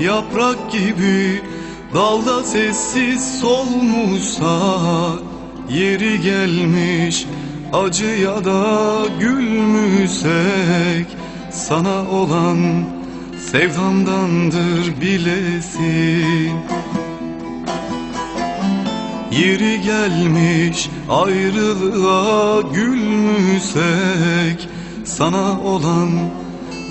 Yaprak gibi dalda sessiz solmuşsak Yeri gelmiş acıya da gülmüşsek Sana olan sevdamdandır bilesin. Yeri gelmiş ayrılığa gülmüşsek Sana olan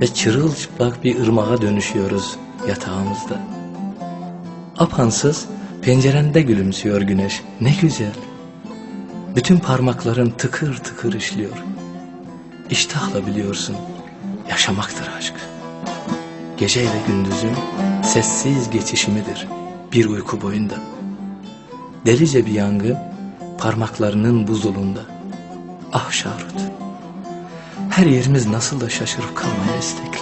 ve çırılçıplak bir ırmağa dönüşüyoruz yatağımızda. Apansız pencerende gülümsüyor güneş ne güzel. Bütün parmakların tıkır tıkır işliyor. İştahla biliyorsun, yaşamaktır aşk. Gece ile gündüzün sessiz geçişimidir bir uyku boyunda. Delice bir yangın parmaklarının buzulunda. Ah Şarut, her yerimiz nasıl da şaşırıp kalmaya istekli.